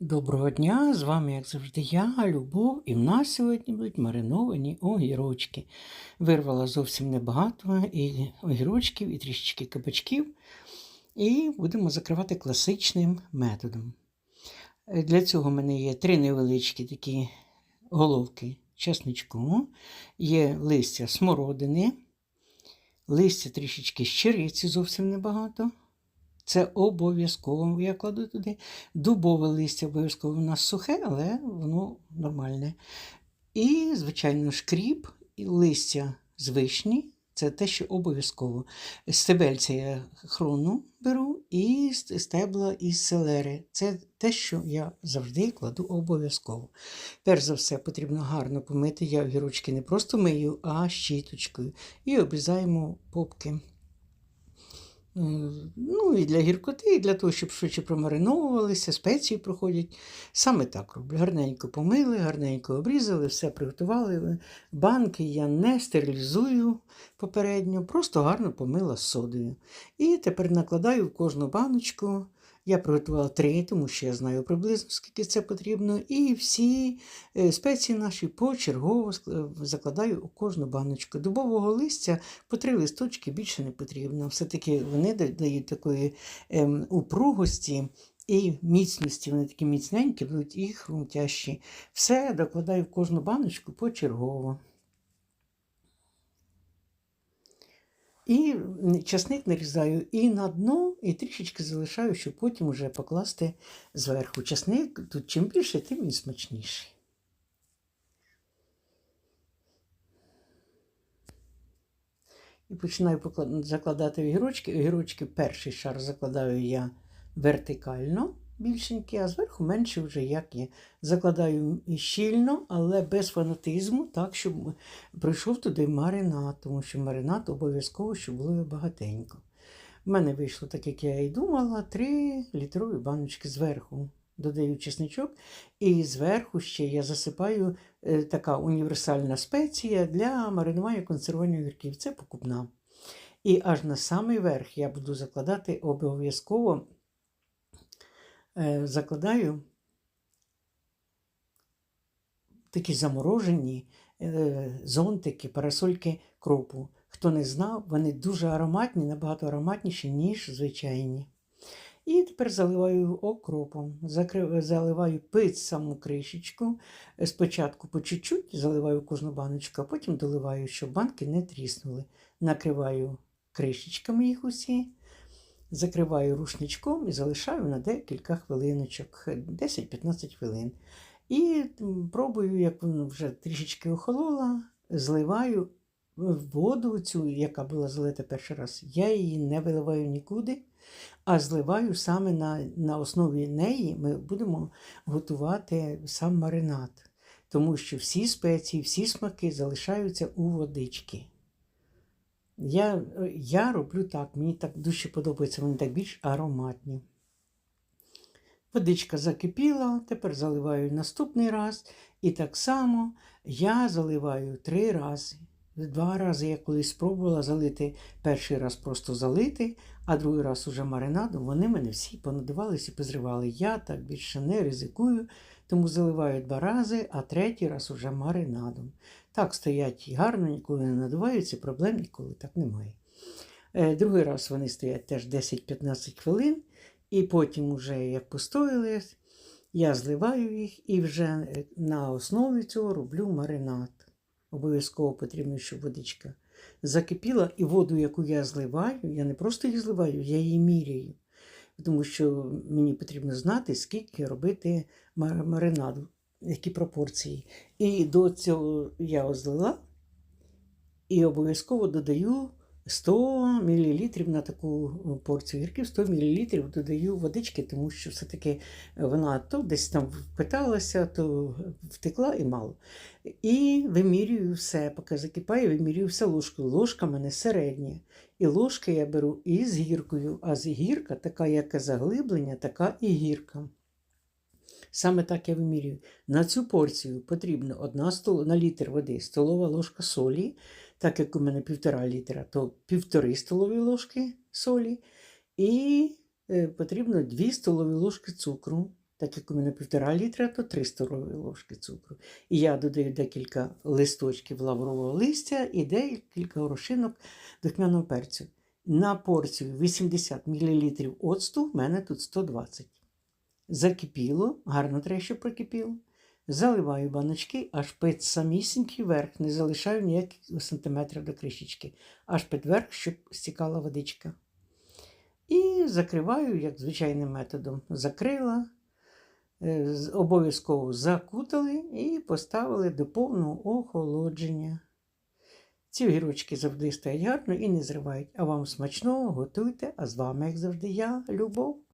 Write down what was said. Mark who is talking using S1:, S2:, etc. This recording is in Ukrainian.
S1: Доброго дня! З вами, як завжди, я, Любов, і в нас сьогодні будуть мариновані огірочки. Вирвала зовсім небагато і огірочків, і трішечки кабачків. І будемо закривати класичним методом. Для цього в мене є три невеличкі такі головки чесничку, є листя смородини, листя трішечки щириці, зовсім небагато. Це обов'язково я кладу туди. Дубове листя обов'язково у нас сухе, але воно нормальне. І, звичайно, шкріп, і листя з вишні. Це те, що обов'язково. Стебельця я хрону беру і стебла із селери. Це те, що я завжди кладу обов'язково. Перш за все, потрібно гарно помити. Я огірочки не просто мию, а щіточкою. І обрізаємо попки. М, Ну, і для гіркоти, і для того, щоб швидше промариновувалися, спеції проходять. Саме так роблю. Гарненько помили, гарненько обрізали, все приготували. Банки я не стерилізую попередньо, просто гарно помила з содою. І тепер накладаю в кожну баночку. Я приготувала три, тому що я знаю приблизно, скільки це потрібно. І всі е, спеції наші почергово закладаю у кожну баночку. Дубового листя по три листочки більше не потрібно. Все-таки вони дають такої ем, упругості і міцності. Вони такі міцненькі, будуть і хрумтящі. Все докладаю в кожну баночку почергово. І часник нарізаю і на дно, і трішечки залишаю, щоб потім вже покласти зверху. Часник тут чим більше, тим він смачніший. І починаю закладати огірочки. Огірочки перший шар закладаю я вертикально, більшенький, а зверху менше вже як є. Закладаю щільно, але без фанатизму, так, щоб пройшов туди маринад, тому що маринад обов'язково, щоб було багатенько. У мене вийшло так, як я і думала, 3 літрові баночки зверху. Додаю чесничок, і зверху ще я засипаю е, така універсальна спеція для маринування консервування огірків. Це покупна. І аж на самий верх я буду закладати обов'язково закладаю такі заморожені е, зонтики, парасольки кропу. Хто не знав, вони дуже ароматні, набагато ароматніші, ніж звичайні. І тепер заливаю окропом. Заливаю під саму кришечку. Е, Спочатку по чуть-чуть заливаю кожну баночку, а потім доливаю, щоб банки не тріснули. Накриваю кришечками їх усі, закриваю рушничком і залишаю на декілька хвилиночок, 10-15 хвилин. І пробую, як воно вже трішечки охололо, зливаю воду цю, яка була залита перший раз. Я її не виливаю нікуди, а зливаю саме на, на основі неї ми будемо готувати сам маринад. Тому що всі спеції, всі смаки залишаються у водички. Я, я роблю так, мені так дуже подобається, вони так більш ароматні. Водичка закипіла, тепер заливаю наступний раз. І так само я заливаю три рази. Два рази я колись спробувала залити перший раз просто залити, а другий раз уже маринадом. Вони мене всі понадивалися і позривали. Я так більше не ризикую, тому заливаю два рази, а третій раз уже маринадом. Так стоять гарно, ніколи не надуваються, проблем ніколи так немає. Е, Другий раз вони стоять теж 10-15 хвилин, і потім, уже як постояли, я зливаю їх і вже е, на основі цього роблю маринад. Обов'язково потрібно, щоб водичка закипіла, і воду, яку я зливаю, я не просто її зливаю, я її міряю. Тому що мені потрібно знати, скільки робити маринаду, які пропорції. І до цього я злила і обов'язково додаю 100 мл на таку порцію гірків, 100 мл додаю водички, тому що все-таки вона то десь там впиталася, то втекла і мало. І вимірюю все, поки закипає, вимірюю все ложкою. Ложка в мене середня. І ложки я беру і з гіркою, а з гірка, така як і заглиблення, така і гірка. Саме так я вимірюю. На цю порцію потрібно одна стол... на літр води столова ложка солі, так як у мене півтора літра, то півтори столові ложки солі, і е, потрібно 2 столові ложки цукру. Так як у мене півтора літра, то 3 столові ложки цукру. І я додаю декілька листочків лаврового листя і декілька горошинок духмяного перцю. На порцію 80 мл оцту в мене тут 120. Закипіло, гарно треба, прокипіло. Заливаю баночки, аж під самісінький верх, не залишаю ніяких сантиметрів до кришечки, аж під верх, щоб стікала водичка. І закриваю, як звичайним методом. Закрила, е, обов'язково закутали і поставили до повного охолодження. Ці огірочки завжди стоять гарно і не зривають. А вам смачного, готуйте, а з вами, як завжди, я, Любов.